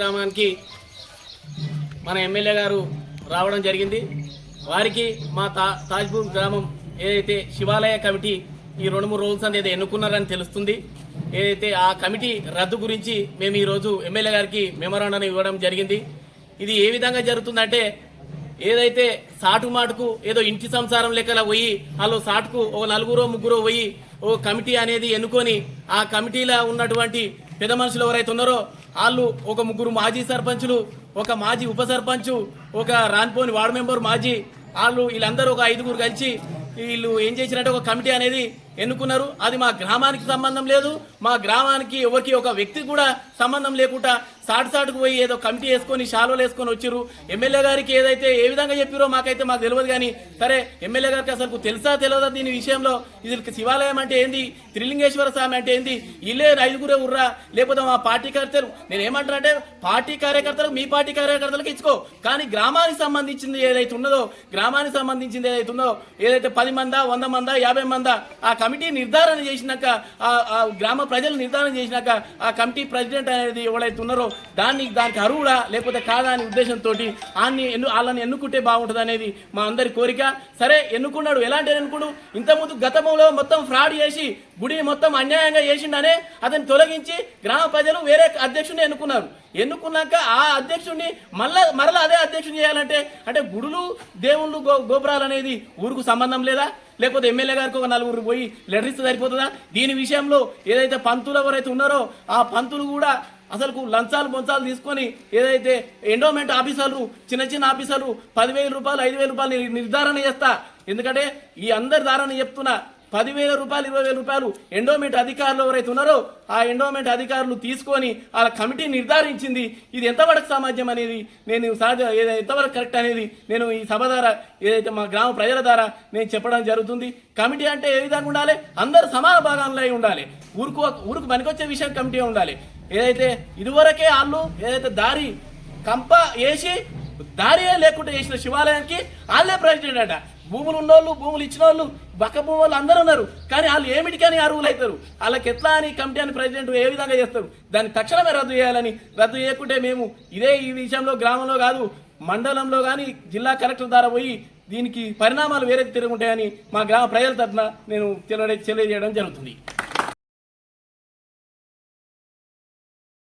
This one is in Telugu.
గ్రామానికి మన ఎమ్మెల్యే గారు రావడం జరిగింది. వారికి మా తా తాజ్పూర్ గ్రామం ఏదైతే శివాలయ కమిటీ ఈ రెండు మూడు రోజుల సంది ఏదో ఎన్నుకున్నారని తెలుస్తుంది. ఏదైతే ఆ కమిటీ రద్దు గురించి మేము ఈరోజు ఎమ్మెల్యే గారికి మెమరాండం ఇవ్వడం జరిగింది. ఇది ఏ విధంగా జరుగుతుందంటే ఏదైతే సాటు మాటుకు ఏదో ఇంటి సంసారం లెక్కల పోయి వాళ్ళు సాటుకు ఓ నలుగురో ముగ్గురో పోయి ఓ కమిటీ అనేది ఎన్నుకొని ఆ కమిటీలో ఉన్నటువంటి పెద్ద మనుషులు ఎవరైతే ఉన్నారో వాళ్ళు ఒక ముగ్గురు మాజీ సర్పంచులు ఒక మాజీ ఉప సర్పంచ్ ఒక రాన్పోని వార్డు మెంబర్ మాజీ వాళ్ళు వీళ్ళందరూ ఒక ఐదుగురు కలిసి వీళ్ళు ఏం చేసినట్టు ఒక కమిటీ అనేది ఎన్నుకున్నారు? అది మా గ్రామానికి సంబంధం లేదు. మా గ్రామానికి ఎవరికి ఒక వ్యక్తి కూడా సంబంధం లేకుండా సాటు సాటుకు పోయి ఏదో కమిటీ వేసుకొని షాలోలు వేసుకొని వచ్చారు ఎమ్మెల్యే గారికి ఏదైతే ఏ విధంగా చెప్పారో మాకైతే మాకు తెలియదు కానీ సరే ఎమ్మెల్యే గారికి అసలు తెలుసా తెలియదా దీని విషయంలో? ఇది శివాలయం అంటే ఏంది? త్రిలింగేశ్వర స్వామి అంటే ఏంది? ఇల్లే ఐదుగురే ఉర్రా లేకపోతే మా పార్టీ కార్యకర్తలు నేను ఏమంటానంటే పార్టీ కార్యకర్తలకు మీ పార్టీ కార్యకర్తలకు ఇచ్చుకో. కానీ గ్రామానికి సంబంధించింది ఏదైతే ఉన్నదో గ్రామానికి సంబంధించింది ఏదైతే ఉందో ఏదైతే పది మందా వంద మందా యాభై మందా ఆ కమిటీ నిర్ధారణ చేసినాక ఆ గ్రామ ప్రజలు నిర్ధారణ చేసినాక ఆ కమిటీ ప్రెసిడెంట్ అనేది ఎవరైతే ఉన్నారో దాన్ని దానికి అర్హుడా లేకపోతే కాదా అనే ఉద్దేశంతో ఆన్ని ఎన్ను వాళ్ళని ఎన్నుకుంటే బాగుంటుంది అనేది మా అందరి కోరిక. సరే ఎన్నుకున్నాడు ఎలాంటి ఎన్నుకుడు? ఇంతకుముందు గతంలో మొత్తం ఫ్రాడ్ చేసి గుడిని మొత్తం అన్యాయంగా చేసిండనే అతన్ని తొలగించి గ్రామ ప్రజలు వేరే అధ్యక్షుడిని ఎన్నుకున్నారు. ఎన్నుకున్నాక ఆ అధ్యక్షుడిని మళ్ళా మరలా అదే అధ్యక్షుని చేయాలంటే అంటే గుడులు దేవుళ్ళు గో గోపురాలు అనేది ఊరుకు సంబంధం లేదా? లేకపోతే ఎమ్మెల్యే గారికి ఒక నలుగురు పోయి లెటర్ ఇస్తే సరిపోతుందా? దీని విషయంలో ఏదైతే పంతులు ఎవరైతే ఉన్నారో ఆ పంతులు కూడా అసలు లంచాలు బొంచాలు తీసుకొని ఏదైతే ఎండోమెంట్ ఆఫీసర్లు చిన్న చిన్న ఆఫీసర్లు పదివేల రూపాయలు ఐదు వేల రూపాయలు నిర్ధారణ చేస్తా. ఎందుకంటే ఈ అందరి ధారణ చెప్తున్నా పదివేల రూపాయలు ఇరవై వేల రూపాయలు ఎండోమెంట్ అధికారులు ఎవరైతే ఉన్నారో ఆ ఎండోమెంట్ అధికారులు తీసుకొని వాళ్ళ కమిటీ నిర్ధారించింది. ఇది ఎంతవరకు సామర్థ్యం అనేది? నేను సహజ ఎంతవరకు కరెక్ట్ అనేది? నేను ఈ సభ ద్వారా ఏదైతే మా గ్రామ ప్రజల ద్వారా నేను చెప్పడం జరుగుతుంది. కమిటీ అంటే ఏ విధంగా ఉండాలి? అందరు సమాన భాగంలో అయి ఉండాలి. ఊరుకు ఊరుకు పనికొచ్చే విషయం కమిటీ ఉండాలి. ఏదైతే ఇదివరకే వాళ్ళు ఏదైతే దారి కంప వేసి దారియే లేకుండా చేసిన శివాలయానికి వాళ్ళే ప్రెసిడెంట్ అట. భూములు ఉన్నోళ్ళు భూములు ఇచ్చిన వాళ్ళు బక్క భూములు అందరూ ఉన్నారు. కానీ వాళ్ళు ఏమిటికని అర్హులు అవుతారు వాళ్ళకి ఎట్లా అని కమిటీ అని ప్రెసిడెంట్ ఏ విధంగా చేస్తారు? దాన్ని తక్షణమే రద్దు చేయాలని రద్దు చేయకుంటే మేము ఇదే ఈ విషయంలో గ్రామంలో కాదు మండలంలో కానీ జిల్లా కలెక్టర్ ద్వారా పోయి దీనికి పరిణామాలు వేరే తిరుగుంటాయని మా గ్రామ ప్రజల తరఫున నేను తెలియ తెలియజేయడం జరుగుతుంది.